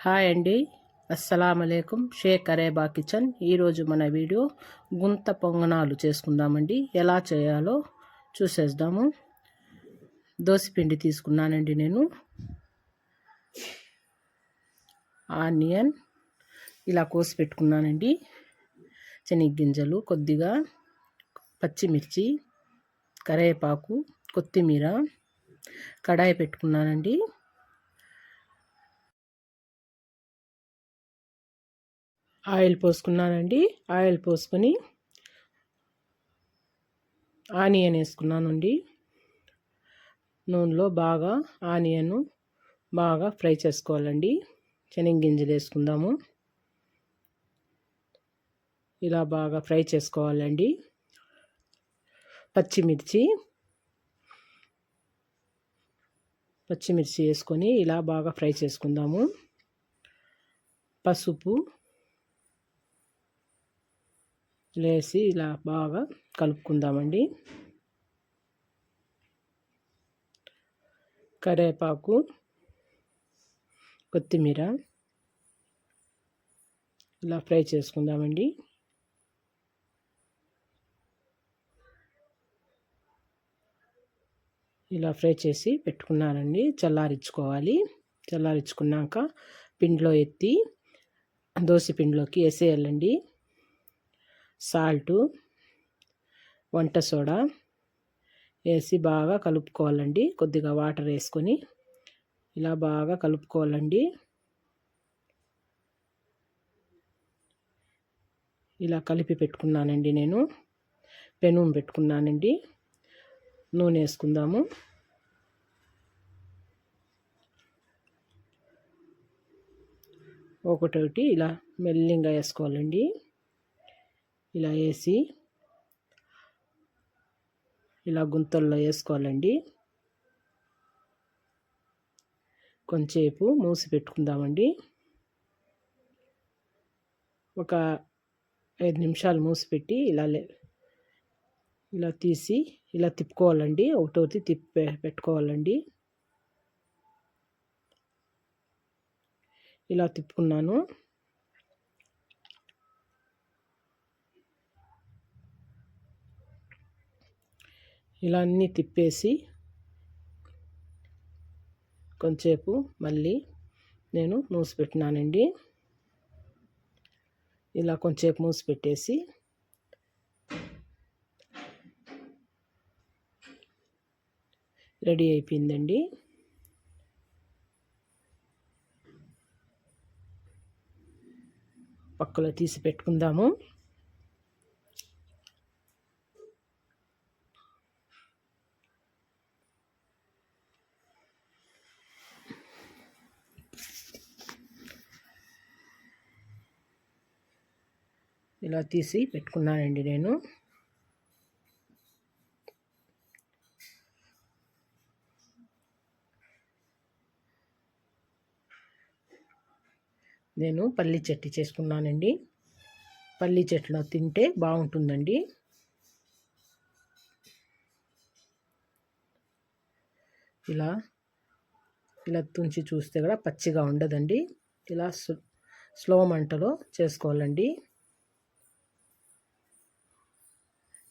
Hi అండి. అస్సలం అయికం షేక్ అరేబా కిచెన్. ఈరోజు మన వీడియో గుంత పొంగనాలు చేసుకుందామండి. ఎలా చేయాలో చూసేద్దాము. దోసపిండి తీసుకున్నానండి నేను. ఆనియన్ ఇలా కోసి పెట్టుకున్నానండి. శనగ్గింజలు కొద్దిగా పచ్చిమిర్చి కరేపాకు కొత్తిమీర కడాయి పెట్టుకున్నానండి. ఆయిల్ పోసుకున్నానండి. ఆయిల్ పోసుకొని ఆనియన్ వేసుకున్నానండి. నూనెలో బాగా ఆనియన్ బాగా ఫ్రై చేసుకోవాలండి. శనగగింజలు వేసుకుందాము. ఇలా బాగా ఫ్రై చేసుకోవాలండి. పచ్చిమిర్చి పచ్చిమిర్చి వేసుకొని ఇలా బాగా ఫ్రై చేసుకుందాము. పసుపు లేసి ఇలా బాగా కలుపుకుందామండి. కరివేపాకు కొత్తిమీర ఇలా ఫ్రై చేసుకుందామండి. ఇలా ఫ్రై చేసి పెట్టుకున్నానండి. చల్లారించుకోవాలి చల్లారించుకున్నాక పిండిలో ఎత్తి దోశ పిండిలోకి వేసేయాలండి. సాల్టు వంట సోడా వేసి బాగా కలుపుకోవాలండి. కొద్దిగా వాటర్ వేసుకొని ఇలా బాగా కలుపుకోవాలండి. ఇలా కలిపి పెట్టుకున్నానండి నేను. పెనుం పెట్టుకున్నానండి. నూనె వేసుకుందాము. ఒకటొకటి ఇలా మెల్లింగా వేసుకోవాలండి. ఇలా వేసి ఇలా గుంతల్లో వేసుకోవాలండి. కొంచెంసేపు మూసి పెట్టుకుందామండి. ఒక ఐదు నిమిషాలు మూసిపెట్టి ఇలా ఇలా తీసి ఇలా తిప్పుకోవాలండి. ఒకటోటి తిప్పి పెట్టుకోవాలండి. ఇలా తిప్పుకున్నాను. ఇలా అన్నీ తిప్పేసి కొంచెంసేపు మళ్ళీ నేను మూసి పెట్టినానండి ఇలా కొంచెంసేపు మూసి పెట్టేసి రెడీ అయిపోయిందండి. పక్కలో తీసి పెట్టుకుందాము. ఇలా తీసి పెట్టుకున్నానండి నేను. నేను పల్లి చెట్టు చేసుకున్నానండి. పల్లి చెట్లు తింటే బాగుంటుందండి. ఇలా ఇలా తుంచి చూస్తే కూడా పచ్చిగా ఉండదండి. ఇలా స్లో మంటలో చేసుకోవాలండి.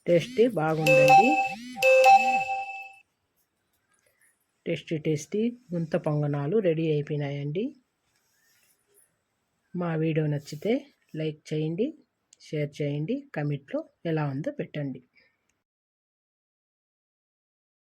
టేస్టీ బాగుందండి. టేస్టీ టేస్టీ గుంత పొంగనాలు రెడీ అయిపోయినాయండి. మా వీడియో నచ్చితే లైక్ చేయండి షేర్ చేయండి కమెంట్లో ఎలా ఉందో పెట్టండి.